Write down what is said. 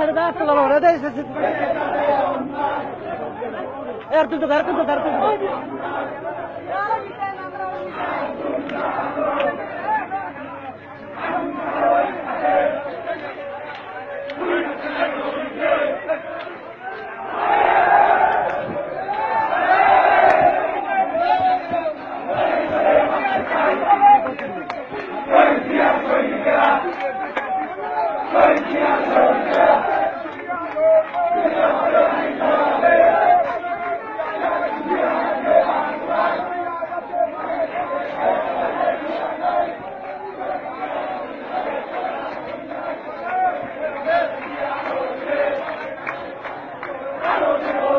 ছেড়ে দে তো লড়ে দে এর তুই তো ধর